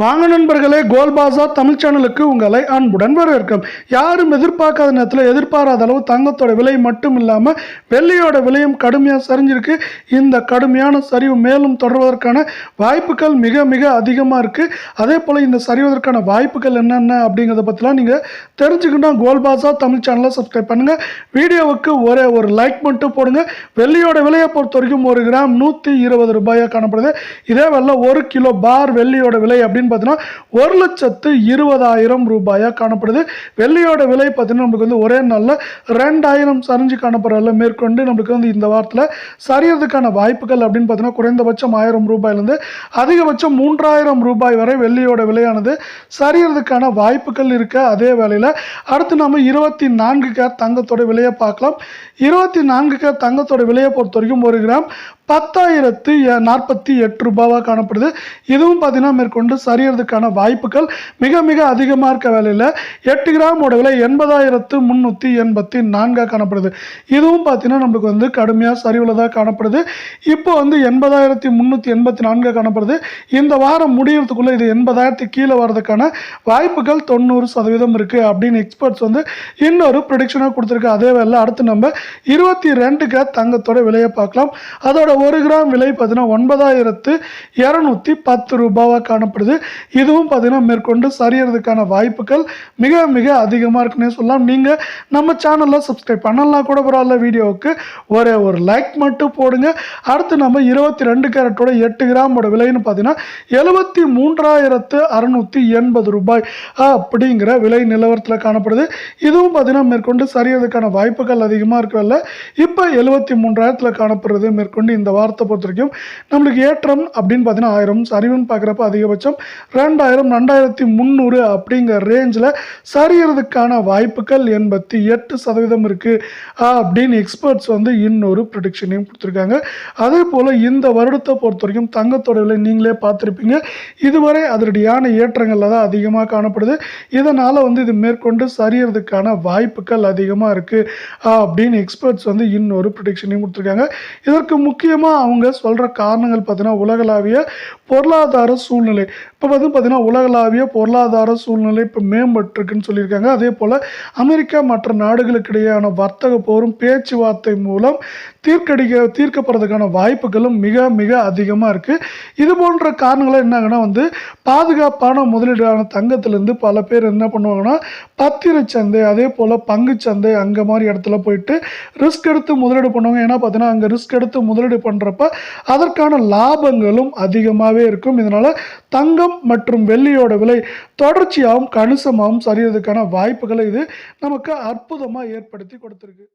வாங்க நண்பர்களே கோல் பாசா தமிழ் சேனலுக்கு உங்களை அன்புடன் வரவேற்கும். யாரும் எதிர்பார்க்காத நேரத்தில் எதிர்பாராத அளவு தங்கத்தோட விலை மட்டும் இல்லாமல் வெள்ளியோட விலையும் கடுமையாக சரிஞ்சிருக்கு. இந்த கடுமையான சரிவு மேலும் தொடர்வதற்கான வாய்ப்புகள் மிக மிக அதிகமாக இருக்குது அதே போல் இந்த சரிவதற்கான வாய்ப்புகள் என்னென்ன அப்படிங்கிறத பற்றிலாம் நீங்கள் தெரிஞ்சுக்கணும். கோல் பாசார் தமிழ் சேனலை சப்ஸ்கிரைப் பண்ணுங்கள் வீடியோவுக்கு ஒரே ஒரு லைக் மட்டும் போடுங்க. வெள்ளியோட விலையை பொறுத்த வரைக்கும் ஒரு கிராம் நூற்றி இருபது ரூபாயாக காணப்படுது. இதே வெள்ள ஒரு கிலோ பார் வெள்ளியோட விலை அப்படின்னு பார்த்தீங்கன்னா ஒரு லட்சத்து இருபதாயிரம் ரூபாயாக காணப்படுது. வெள்ளியோட விலை பார்த்தீங்கன்னா நம்மளுக்கு வந்து ஒரே நாளில் ரெண்டாயிரம் சரிஞ்சு காணப்படுறதில்ல மேற்கொண்டு நம்மளுக்கு வந்து இந்த வாரத்தில் சரியறதுக்கான வாய்ப்புகள் அப்படின்னு பார்த்தீங்கன்னா குறைந்தபட்சம் ஆயிரம் ரூபாயிலேருந்து அதிகபட்சம் மூன்றாயிரம் ரூபாய் வரை வெள்ளியோட விலையானது சரியறதுக்கான வாய்ப்புகள் இருக்க. அதே வேளையில் அடுத்து நம்ம இருபத்தி நான்கு கேர் தங்கத்தோட விலையை பார்க்கலாம். இருபத்தி நான்கு கேர் தங்கத்தோட விலையை பொறுத்த வரைக்கும் ஒரு கிராம் பத்தாயிரத்து எ- நாற்பத்தி எட்டு ரூபாவாக காணப்படுது. இதுவும் பார்த்தீங்கன்னா மேற்கொண்டு சரியறதுக்கான வாய்ப்புகள் மிக மிக அதிகமாக இருக்க வேலையில். எட்டு கிராம் விலை எண்பதாயிரத்து முந்நூற்றி எண்பத்தி நான்காக காணப்படுது. இதுவும் பார்த்தீங்கன்னா நம்மளுக்கு வந்து கடுமையாக சரிவில் தான் காணப்படுது. இப்போ வந்து எண்பதாயிரத்தி முந்நூற்றி எண்பத்தி நான்காக காணப்படுது. இந்த வாரம் முடியறதுக்குள்ளே இது எண்பதாயிரத்து கீழே வர்றதுக்கான வாய்ப்புகள் தொண்ணூறு சதவீதம் இருக்குது அப்படின்னு எக்ஸ்பர்ட்ஸ் வந்து இன்னொரு ப்ரொடிக்ஷனாக கொடுத்துருக்கு அதே வேலை அடுத்து நம்ம இருபத்தி ரெண்டுக்கு தங்கத்தோட விலையை பார்க்கலாம். அதோட ஒரு கிராம் விலை பார்த்தீங்கன்னா ஒன்பதாயிரத்து இரநூத்தி பத்து ரூபாவாக காணப்படுது. இதுவும் பார்த்தீங்கன்னா மேற்கொண்டு சரியறதுக்கான வாய்ப்புகள் மிக மிக அதிகமாக இருக்குன்னே சொல்லலாம். நீங்கள் நம்ம சேனலில் சப்ஸ்கிரைப் பண்ணலாம் கூட பரவாயில்ல வீடியோவுக்கு ஒரே ஒரு லைக் மட்டும் போடுங்க. அடுத்து நம்ம இருபத்தி ரெண்டு கேரட்டோட எட்டு கிராமோட விலைன்னு பார்த்தீங்கன்னா எழுபத்தி மூன்றாயிரத்து அறுநூற்றி எண்பது ரூபாய் அப்படிங்கிற விலை நிலவரத்தில் காணப்படுது. இதுவும் பார்த்தீங்கன்னா மேற்கொண்டு சரியறதுக்கான வாய்ப்புகள் அதிகமாக இருக்கல இப்போ எழுபத்தி மூன்றாயிரத்தில் காணப்படுறது மேற்கொண்டு இந்த வார்த்தை பொறுத்த வரைக்கும் நம்மளுக்கு ஏற்றம் அப்படின்னு பார்த்தீங்கன்னா ஆயிரம் சரிவுன்னு பார்க்குறப்ப அதிகபட்சம் ரெண்டாயிரம் ரெண்டாயிரத்தி முந்நூறு அப்படிங்கிற ரேஞ்சில் சரியறதுக்கான வாய்ப்புகள் எண்பத்தி எட்டு சதவீதம் இருக்குது அப்படின்னு எக்ஸ்பர்ட்ஸ் வந்து இன்னொரு ப்ரொடிக்ஷனையும் கொடுத்துருக்காங்க. அதே போல் இந்த வருடத்தை பொறுத்த வரைக்கும் தங்கத்தோட விலை நீங்களே பார்த்துருப்பீங்க. இதுவரை அதனுடையான ஏற்றங்களில் தான் அதிகமாக காணப்படுது. இதனால் வந்து இது மேற்கொண்டு சரியறதுக்கான வாய்ப்புகள் அதிகமாக இருக்குது அப்படின்னு எக்ஸ்பர்ட்ஸ் வந்து இன்னொரு ப்ரொடிக்ஷனையும் கொடுத்துருக்காங்க. இதற்கு முக்கிய முக்கியமாக அவங்க சொல்கிற காரணங்கள் பார்த்தீங்கன்னா உலகளாவிய பொருளாதார சூழ்நிலை. இப்போ வந்து பார்த்திங்கன்னா உலகளாவிய பொருளாதார சூழ்நிலை இப்போ மேம்பட்டிருக்குன்னு சொல்லியிருக்காங்க. அதே போல் அமெரிக்கா மற்ற நாடுகளுக்கிடையேயான வர்த்தக போரும் பேச்சுவார்த்தை மூலம் தீர்க்கடிக்க தீர்க்கப்படுறதுக்கான வாய்ப்புகளும் மிக மிக அதிகமாக இருக்குது இது போன்ற காரணங்களாக என்னாங்கன்னா வந்து பாதுகாப்பான முதலீடான தங்கத்திலேருந்து பல பேர் என்ன பண்ணுவாங்கன்னா பத்திரச் சந்தை அதே போல் பங்குச்சந்தை அங்கே மாதிரி இடத்துல போயிட்டு ரிஸ்க் எடுத்து முதலீடு பண்ணுவாங்க. ஏன்னா பார்த்தீங்கன்னா அங்கே ரிஸ்க் எடுத்து முதலீடு பண்ணுறப்ப அதற்கான லாபங்களும் அதிகமாகவே இருக்கும். இதனால் தங்கம் மற்றும் வெள்ளியோட விலை தொடர்ச்சியாகவும் கணிசமாகவும் சரியறதுக்கான வாய்ப்புகளை இது நமக்கு அற்புதமாக ஏற்படுத்தி கொடுத்துருக்கு.